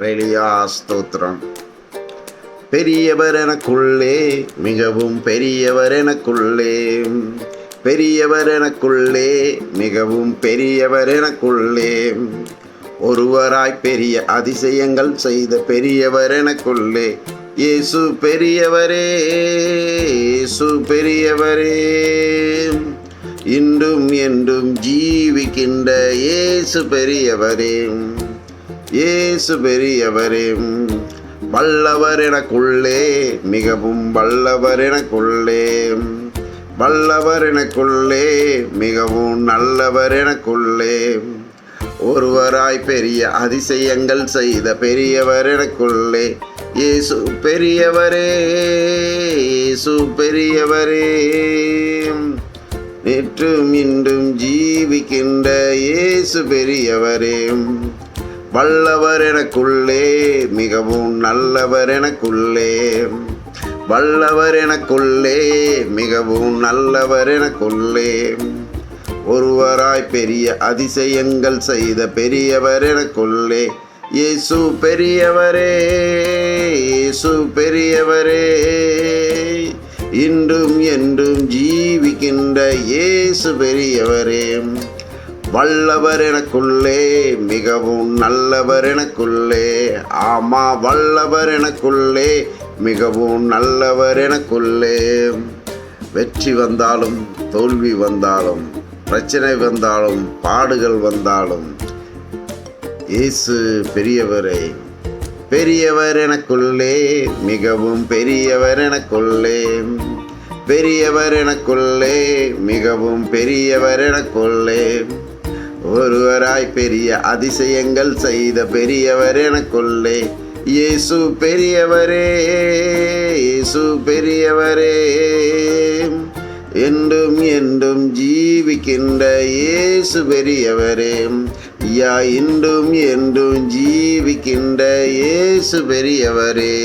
வெளியா ஸ்தோத்திரம். பெரியவர் எனக்குள்ளே மிகவும் பெரியவர் எனக்குள்ளே பெரியவர் எனக்குள்ளே மிகவும் பெரியவர் எனக்குள்ளே. ஒருவராய் பெரிய அதிசயங்கள் செய்த பெரியவர் எனக்குள்ளே. இயேசு பெரியவரே இயேசு பெரியவரே. இன்றும் என்றும் ஜீவிக்கின்ற இயேசு பெரியவரே. இயேசு பெரியவரே வல்லவர் எனக்குள்ளே மிகவும் வல்லவர் எனக்குள்ளே வல்லவர் எனக்குள்ளே மிகவும் நல்லவர் எனக்குள்ளே. ஒருவராய் பெரிய அதிசயங்கள் செய்த பெரியவர் எனக்குள்ளே. இயேசு பெரியவரே இயேசு பெரியவரே. நேற்றும் இன்றும் ஜீவிக்கின்ற இயேசு பெரியவரே. வல்லவர் எனக்குள்ளே மிகவும் நல்லவர் எனக்குள்ளே. வல்லவர் எனக்குள்ளே மிகவும் நல்லவர் எனக்குள்ளே. ஒருவராய் பெரிய அதிசயங்கள் செய்த பெரியவர் எனக்குள்ளே. இயேசு பெரியவரே இயேசு பெரியவரே. இன்றும் என்றும் ஜீவிக்கின்ற இயேசு பெரியவரே. வல்லவர் எனக்குள்ளே மிகவும் நல்லவர் எனக்குள்ளே. ஆமா வல்லவர் எனக்குள்ளே மிகவும் நல்லவர் எனக்குள்ளே. வெற்றி வந்தாலும் தோல்வி வந்தாலும் பிரச்சனை வந்தாலும் பாடுகள் வந்தாலும் இயேசு பெரியவரே பெரியவர் எனக்குள்ளே மிகவும் பெரியவர் எனக்குள்ளே. பெரியவர் எனக்குள்ளே மிகவும் பெரியவர் எனக்குள்ளே. ஒருவராய் பெரிய அதிசயங்கள் செய்த பெரியவர் எனக்குள்ளே. இயேசு பெரியவரே இயேசு பெரியவரே. என்றும் என்றும் ஜீவிக்கின்ற இயேசு பெரியவரே. யா இன்றும் என்றும் ஜீவிக்கின்ற இயேசு பெரியவரே.